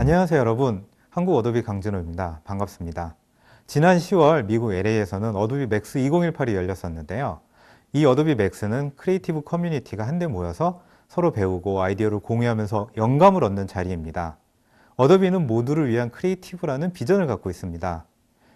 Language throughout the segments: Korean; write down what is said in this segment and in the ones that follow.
안녕하세요 여러분. 한국 어도비 강진호입니다. 반갑습니다. 지난 10월 미국 LA에서는 어도비 맥스 2018이 열렸었는데요. 이 어도비 맥스는 크리에이티브 커뮤니티가 한데 모여서 서로 배우고 아이디어를 공유하면서 영감을 얻는 자리입니다. 어도비는 모두를 위한 크리에이티브라는 비전을 갖고 있습니다.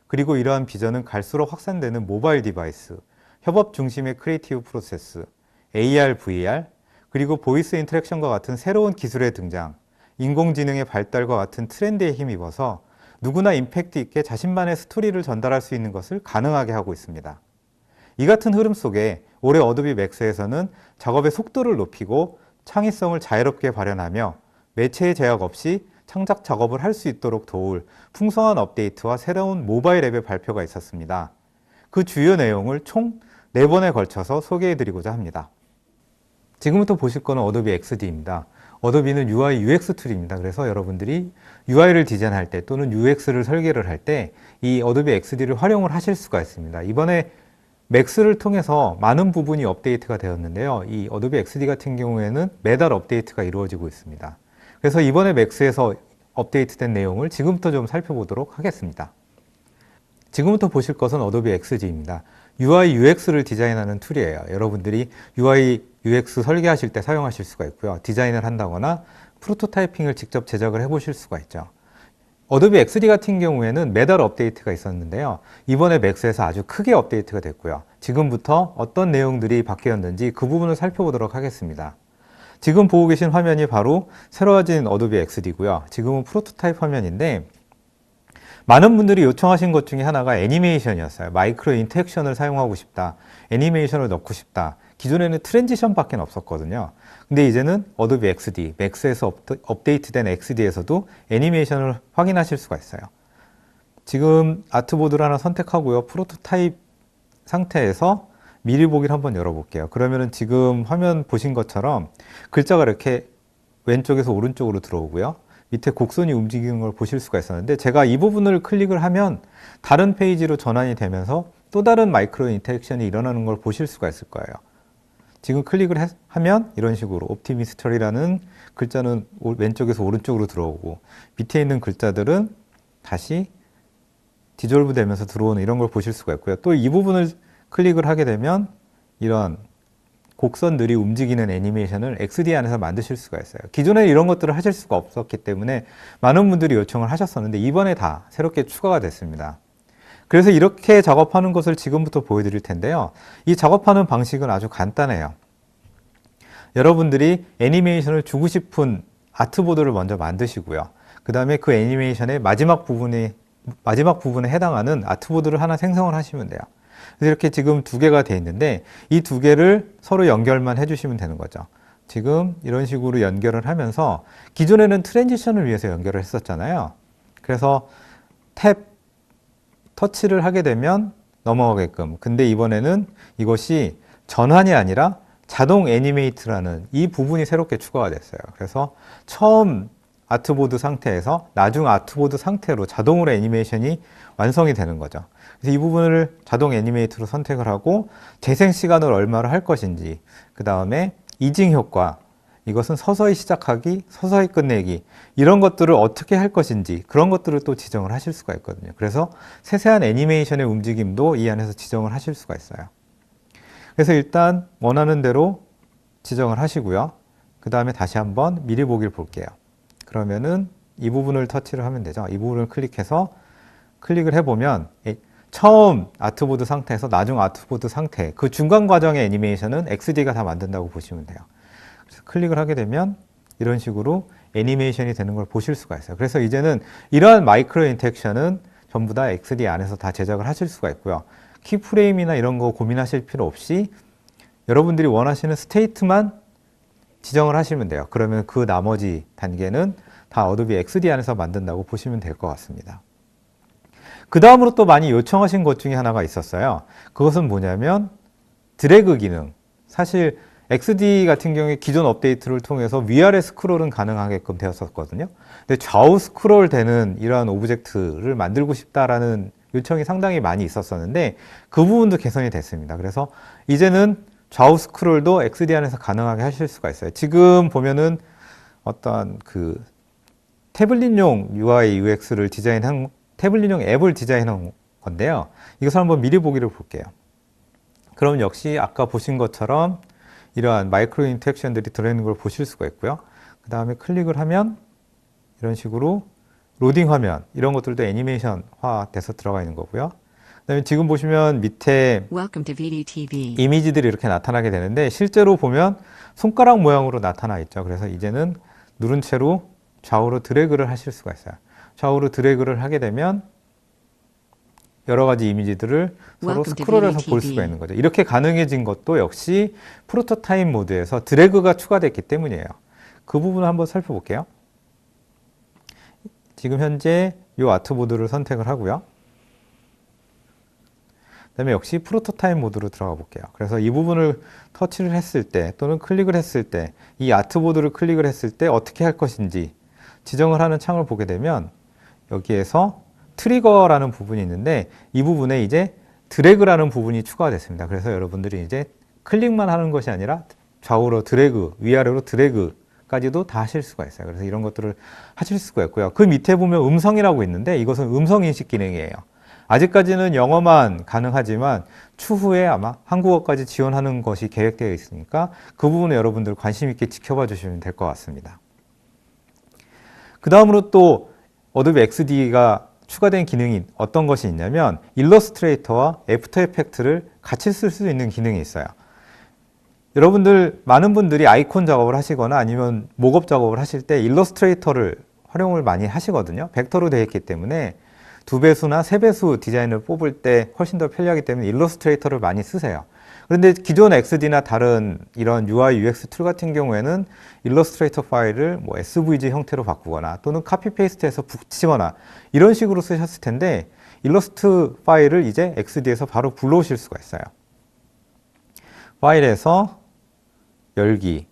그리고 이러한 비전은 갈수록 확산되는 모바일 디바이스 협업 중심의 크리에이티브 프로세스 AR, VR 그리고 보이스 인터랙션과 같은 새로운 기술의 등장 인공지능의 발달과 같은 트렌드에 힘입어서 누구나 임팩트 있게 자신만의 스토리를 전달할 수 있는 것을 가능하게 하고 있습니다. 이 같은 흐름 속에 올해 어도비 맥스에서는 작업의 속도를 높이고 창의성을 자유롭게 발현하며 매체의 제약 없이 창작 작업을 할 수 있도록 도울 풍성한 업데이트와 새로운 모바일 앱의 발표가 있었습니다. 그 주요 내용을 총 4번에 걸쳐서 소개해 드리고자 합니다. 지금부터 보실 거는 어도비 XD입니다. 어도비는 UI UX 툴입니다. 그래서 여러분들이 UI를 디자인할 때 또는 UX를 설계를 할 때 이 어도비 XD를 활용을 하실 수가 있습니다. 이번에 맥스를 통해서 많은 부분이 업데이트가 되었는데요. 이 어도비 XD 같은 경우에는 매달 업데이트가 이루어지고 있습니다. 그래서 이번에 맥스에서 업데이트된 내용을 지금부터 좀 살펴보도록 하겠습니다. 지금부터 보실 것은 어도비 XD입니다. UI UX를 디자인하는 툴이에요. 여러분들이 UI UX 설계하실 때 사용하실 수가 있고요. 디자인을 한다거나 프로토타이핑을 직접 제작을 해 보실 수가 있죠. 어도비 XD 같은 경우에는 매달 업데이트가 있었는데요. 이번에 맥스에서 아주 크게 업데이트가 됐고요. 지금부터 어떤 내용들이 바뀌었는지 그 부분을 살펴보도록 하겠습니다. 지금 보고 계신 화면이 바로 새로워진 어도비 XD고요. 지금은 프로토타입 화면인데 많은 분들이 요청하신 것 중에 하나가 애니메이션이었어요. 마이크로 인터랙션을 사용하고 싶다. 애니메이션을 넣고 싶다. 기존에는 트랜지션밖에 없었거든요. 근데 이제는 어도비 XD, 맥스에서 업데이트된 XD에서도 애니메이션을 확인하실 수가 있어요. 지금 아트보드를 하나 선택하고요. 프로토타입 상태에서 미리 보기를 한번 열어볼게요. 그러면은 지금 화면 보신 것처럼 글자가 이렇게 왼쪽에서 오른쪽으로 들어오고요. 밑에 곡선이 움직이는 걸 보실 수가 있었는데 제가 이 부분을 클릭을 하면 다른 페이지로 전환이 되면서 또 다른 마이크로 인터랙션이 일어나는 걸 보실 수가 있을 거예요. 지금 클릭을 해, 하면 이런 식으로 옵티미스터리라는 글자는 왼쪽에서 오른쪽으로 들어오고 밑에 있는 글자들은 다시 디졸브 되면서 들어오는 이런 걸 보실 수가 있고요. 또 이 부분을 클릭을 하게 되면 이런 곡선들이 움직이는 애니메이션을 XD 안에서 만드실 수가 있어요. 기존에 이런 것들을 하실 수가 없었기 때문에 많은 분들이 요청을 하셨었는데 이번에 다 새롭게 추가가 됐습니다. 그래서 이렇게 작업하는 것을 지금부터 보여드릴 텐데요. 이 작업하는 방식은 아주 간단해요. 여러분들이 애니메이션을 주고 싶은 아트보드를 먼저 만드시고요. 그 다음에 그 애니메이션의 마지막 부분에, 마지막 부분에 해당하는 아트보드를 하나 생성을 하시면 돼요. 그래서 이렇게 지금 두 개가 돼 있는데 이 두 개를 서로 연결만 해주시면 되는 거죠. 지금 이런 식으로 연결을 하면서 기존에는 트랜지션을 위해서 연결을 했었잖아요. 그래서 탭 터치를 하게 되면 넘어가게끔. 근데 이번에는 이것이 전환이 아니라 자동 애니메이트라는 이 부분이 새롭게 추가가 됐어요. 그래서 처음 아트보드 상태에서 나중 아트보드 상태로 자동으로 애니메이션이 완성이 되는 거죠. 그래서 이 부분을 자동 애니메이트로 선택을 하고 재생 시간을 얼마로 할 것인지, 그 다음에 이징 효과, 이것은 서서히 시작하기, 서서히 끝내기, 이런 것들을 어떻게 할 것인지, 그런 것들을 또 지정을 하실 수가 있거든요. 그래서 세세한 애니메이션의 움직임도 이 안에서 지정을 하실 수가 있어요. 그래서 일단 원하는 대로 지정을 하시고요. 그 다음에 다시 한번 미리 보기를 볼게요. 그러면은 이 부분을 터치를 하면 되죠. 이 부분을 클릭해서 클릭을 해보면 처음 아트보드 상태에서 나중 아트보드 상태 그 중간 과정의 애니메이션은 XD가 다 만든다고 보시면 돼요. 그래서 클릭을 하게 되면 이런 식으로 애니메이션이 되는 걸 보실 수가 있어요. 그래서 이제는 이러한 마이크로 인텍션은 전부 다 XD 안에서 다 제작을 하실 수가 있고요. 키프레임이나 이런 거 고민하실 필요 없이 여러분들이 원하시는 스테이트만 지정을 하시면 돼요. 그러면 그 나머지 단계는 다 어도비 XD 안에서 만든다고 보시면 될 것 같습니다. 그 다음으로 또 많이 요청하신 것 중에 하나가 있었어요. 그것은 뭐냐면 드래그 기능. 사실 XD 같은 경우에 기존 업데이트를 통해서 위아래 스크롤은 가능하게끔 되었었거든요. 근데 좌우 스크롤 되는 이러한 오브젝트를 만들고 싶다라는 요청이 상당히 많이 있었었는데 그 부분도 개선이 됐습니다. 그래서 이제는 좌우 스크롤도 XD 안에서 가능하게 하실 수가 있어요. 지금 보면은 어떤 그 태블릿용 UI UX를 디자인한 태블릿용 앱을 디자인한 건데요. 이것을 한번 미리 보기를 볼게요. 그럼 역시 아까 보신 것처럼 이러한 마이크로 인터랙션들이 들어있는 걸 보실 수가 있고요. 그 다음에 클릭을 하면 이런 식으로 로딩 화면 이런 것들도 애니메이션화 돼서 들어가 있는 거고요. 그다음에 지금 보시면 밑에. 이미지들이 이렇게 나타나게 되는데 실제로 보면 손가락 모양으로 나타나 있죠. 그래서 이제는 누른 채로 좌우로 드래그를 하실 수가 있어요. 좌우로 드래그를 하게 되면 여러 가지 이미지들을 서로 스크롤해서 볼. 수가 있는 거죠. 이렇게 가능해진 것도 역시 프로토타입 모드에서 드래그가 추가됐기 때문이에요. 그 부분을 한번 살펴볼게요. 지금 현재 이 아트보드를 선택을 하고요. 그 다음에 역시 프로토타입 모드로 들어가 볼게요. 그래서 이 부분을 터치를 했을 때 또는 클릭을 했을 때 이 아트보드를 클릭을 했을 때 어떻게 할 것인지 지정을 하는 창을 보게 되면 여기에서 트리거라는 부분이 있는데 이 부분에 이제 드래그라는 부분이 추가가 됐습니다. 그래서 여러분들이 이제 클릭만 하는 것이 아니라 좌우로 드래그, 위아래로 드래그까지도 다 하실 수가 있어요. 그래서 이런 것들을 하실 수가 있고요. 그 밑에 보면 음성이라고 있는데 이것은 음성 인식 기능이에요. 아직까지는 영어만 가능하지만 추후에 아마 한국어까지 지원하는 것이 계획되어 있으니까 그 부분에 여러분들 관심 있게 지켜봐 주시면 될 것 같습니다. 그 다음으로 또 어도비 XD가 추가된 기능이 어떤 것이 있냐면 일러스트레이터와 애프터 이펙트를 같이 쓸 수 있는 기능이 있어요. 여러분들 많은 분들이 아이콘 작업을 하시거나 아니면 목업 작업을 하실 때 일러스트레이터를 활용을 많이 하시거든요. 벡터로 되어 있기 때문에 두 배수나 세 배수 디자인을 뽑을 때 훨씬 더 편리하기 때문에 일러스트레이터를 많이 쓰세요. 그런데 기존 XD나 다른 이런 UI, UX 툴 같은 경우에는 일러스트레이터 파일을 뭐 SVG 형태로 바꾸거나 또는 카피 페이스트해서 붙이거나 이런 식으로 쓰셨을 텐데 일러스트 파일을 이제 XD에서 바로 불러오실 수가 있어요. 파일에서 열기를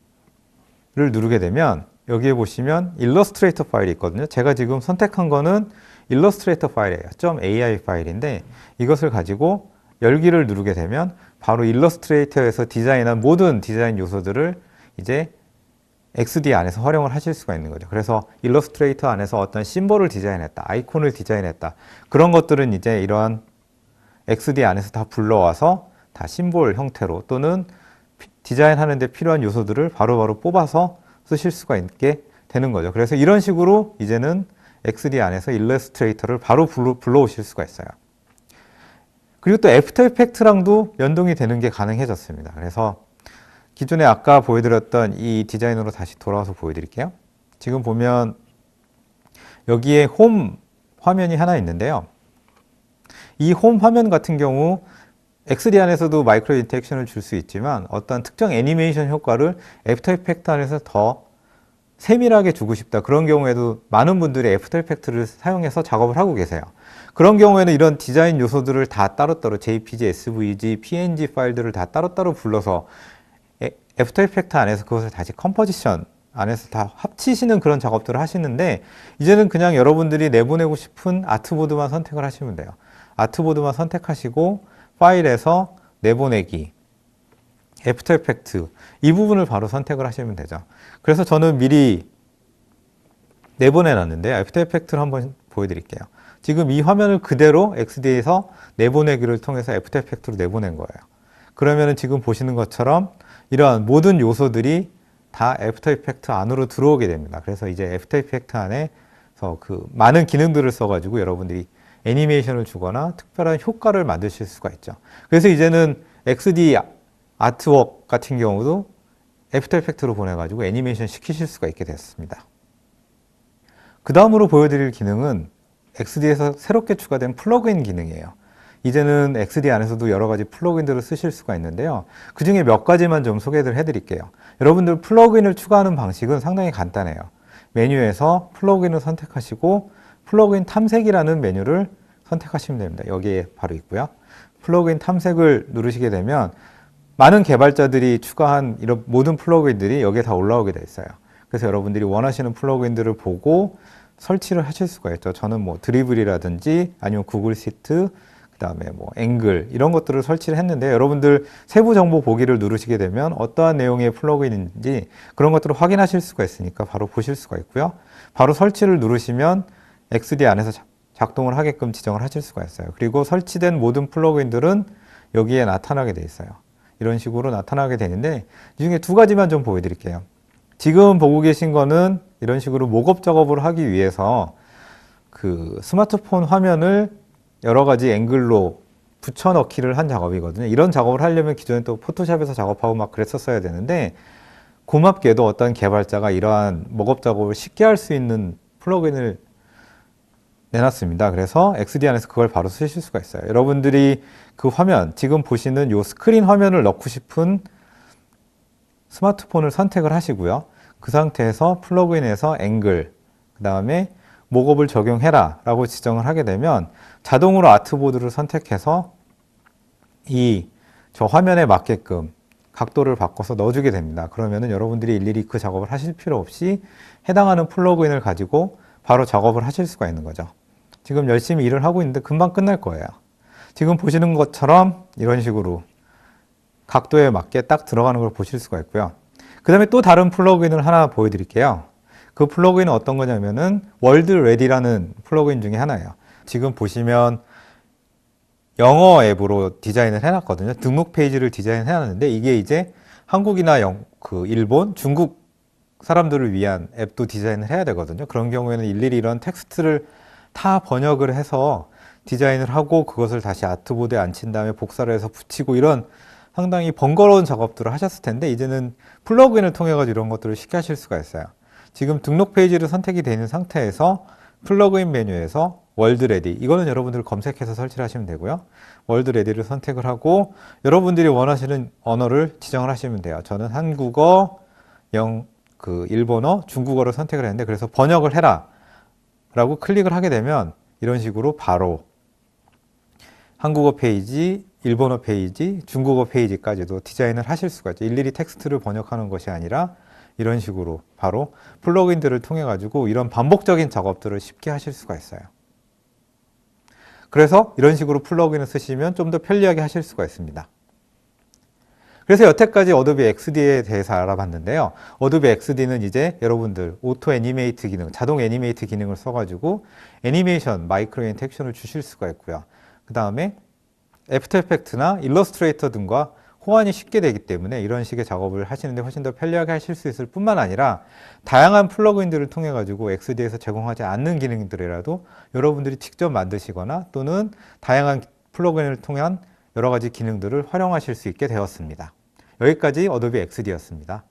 누르게 되면 여기에 보시면 일러스트레이터 파일이 있거든요. 제가 지금 선택한 거는 일러스트레이터 파일이에요. .ai 파일인데 이것을 가지고 열기를 누르게 되면 바로 일러스트레이터에서 디자인한 모든 디자인 요소들을 이제 XD 안에서 활용을 하실 수가 있는 거죠. 그래서 일러스트레이터 안에서 어떤 심볼을 디자인했다, 아이콘을 디자인했다. 그런 것들은 이제 이러한 XD 안에서 다 불러와서 다 심볼 형태로 또는 피- 디자인하는데 필요한 요소들을 바로 바로 뽑아서 쓰실 수가 있게 되는 거죠. 그래서 이런 식으로 이제는 XD 안에서 일러스트레이터를 바로 불러, 불러오실 수가 있어요. 그리고 또 애프터 이펙트랑도 연동이 되는 게 가능해졌습니다. 그래서 기존에 아까 보여드렸던 이 디자인으로 다시 돌아와서 보여드릴게요. 지금 보면 여기에 홈 화면이 하나 있는데요. 이 홈 화면 같은 경우 XD 안에서도 마이크로 인터랙션을 줄 수 있지만 어떤 특정 애니메이션 효과를 애프터 이펙트 안에서 더 세밀하게 주고 싶다. 그런 경우에도 많은 분들이 애프터 이펙트를 사용해서 작업을 하고 계세요. 그런 경우에는 이런 디자인 요소들을 다 따로따로 JPG, SVG, PNG 파일들을 다 따로따로 불러서 애- 애프터 이펙트 안에서 그것을 다시 컴포지션 안에서 다 합치시는 그런 작업들을 하시는데 이제는 그냥 여러분들이 내보내고 싶은 아트보드만 선택을 하시면 돼요. 아트보드만 선택하시고 파일에서 내보내기, 애프터 이펙트 이 부분을 바로 선택을 하시면 되죠. 그래서 저는 미리 내보내 놨는데 애프터 이펙트를 한번 보여드릴게요. 지금 이 화면을 그대로 XD에서 내보내기를 통해서 애프터 이펙트로 내보낸 거예요. 그러면은 지금 보시는 것처럼 이러한 모든 요소들이 다 애프터 이펙트 안으로 들어오게 됩니다. 그래서 이제 애프터 이펙트 안에서 그 많은 기능들을 써가지고 여러분들이 애니메이션을 주거나 특별한 효과를 만드실 수가 있죠. 그래서 이제는 XD 아트웍 같은 경우도 애프터 이펙트로 보내가지고 애니메이션 시키실 수가 있게 됐습니다. 그 다음으로 보여드릴 기능은 XD에서 새롭게 추가된 플러그인 기능이에요. 이제는 XD 안에서도 여러 가지 플러그인들을 쓰실 수가 있는데요. 그 중에 몇 가지만 좀 소개를 해드릴게요. 여러분들 플러그인을 추가하는 방식은 상당히 간단해요. 메뉴에서 플러그인을 선택하시고 플러그인 탐색이라는 메뉴를 선택하시면 됩니다. 여기에 바로 있고요. 플러그인 탐색을 누르시게 되면 많은 개발자들이 추가한 이런 모든 플러그인들이 여기에 다 올라오게 돼 있어요. 그래서 여러분들이 원하시는 플러그인들을 보고 설치를 하실 수가 있죠. 저는 뭐 드리블이라든지 아니면 구글 시트, 그다음에 뭐 앵글 이런 것들을 설치를 했는데 여러분들 세부 정보 보기를 누르시게 되면 어떠한 내용의 플러그인인지 그런 것들을 확인하실 수가 있으니까 바로 보실 수가 있고요. 바로 설치를 누르시면 XD 안에서 자- 작동을 하게끔 지정을 하실 수가 있어요. 그리고 설치된 모든 플러그인들은 여기에 나타나게 돼 있어요. 이런 식으로 나타나게 되는데 이 중에 두 가지만 좀 보여드릴게요. 지금 보고 계신 거는 이런 식으로 목업 작업을 하기 위해서 그 스마트폰 화면을 여러 가지 앵글로 붙여넣기를 한 작업이거든요. 이런 작업을 하려면 기존에 또 포토샵에서 작업하고 막 그랬었어야 되는데 고맙게도 어떤 개발자가 이러한 목업 작업을 쉽게 할 수 있는 플러그인을 내놨습니다. 그래서 XD 안에서 그걸 바로 쓰실 수가 있어요. 여러분들이 그 화면, 지금 보시는 이 스크린 화면을 넣고 싶은 스마트폰을 선택을 하시고요. 그 상태에서 플러그인에서 앵글, 그 다음에 목업을 적용해라 라고 지정을 하게 되면 자동으로 아트보드를 선택해서 이 저 화면에 맞게끔 각도를 바꿔서 넣어주게 됩니다. 그러면은 여러분들이 일일이 그 작업을 하실 필요 없이 해당하는 플러그인을 가지고 바로 작업을 하실 수가 있는 거죠. 지금 열심히 일을 하고 있는데 금방 끝날 거예요. 지금 보시는 것처럼 이런 식으로 각도에 맞게 딱 들어가는 걸 보실 수가 있고요. 그 다음에 또 다른 플러그인을 하나 보여드릴게요. 그 플러그인은 어떤 거냐면은 월드 레디라는 플러그인 중에 하나예요. 지금 보시면 영어 앱으로 디자인을 해놨거든요. 등록 페이지를 디자인해놨는데 이게 이제 한국이나 영, 그 일본, 중국 사람들을 위한 앱도 디자인을 해야 되거든요. 그런 경우에는 일일이 이런 텍스트를 다 번역을 해서 디자인을 하고 그것을 다시 아트보드에 앉힌 다음에 복사를 해서 붙이고 이런 상당히 번거로운 작업들을 하셨을 텐데 이제는 플러그인을 통해 가지고 이런 것들을 쉽게 하실 수가 있어요. 지금 등록 페이지를 선택이 되는 상태에서 플러그인 메뉴에서 월드 레디 이거는 여러분들 검색해서 설치를 하시면 되고요. 월드 레디를 선택을 하고 여러분들이 원하시는 언어를 지정을 하시면 돼요. 저는 한국어, 영, 그 일본어, 중국어를 선택을 했는데 그래서 번역을 해라 라고 클릭을 하게 되면 이런 식으로 바로 한국어 페이지, 일본어 페이지, 중국어 페이지까지도 디자인을 하실 수가 있죠. 일일이 텍스트를 번역하는 것이 아니라 이런 식으로 바로 플러그인들을 통해 가지고 이런 반복적인 작업들을 쉽게 하실 수가 있어요. 그래서 이런 식으로 플러그인을 쓰시면 좀 더 편리하게 하실 수가 있습니다. 그래서 여태까지 어도비 XD에 대해서 알아봤는데요. 어도비 XD는 이제 여러분들 오토 애니메이트 기능, 자동 애니메이트 기능을 써가지고 애니메이션, 마이크로 인텍션을 주실 수가 있고요. 그 다음에 애프터 이펙트나 일러스트레이터 등과 호환이 쉽게 되기 때문에 이런 식의 작업을 하시는데 훨씬 더 편리하게 하실 수 있을 뿐만 아니라 다양한 플러그인들을 통해 가지고 XD에서 제공하지 않는 기능들이라도 여러분들이 직접 만드시거나 또는 다양한 플러그인을 통한 여러 가지 기능들을 활용하실 수 있게 되었습니다. 여기까지 어도비 XD였습니다.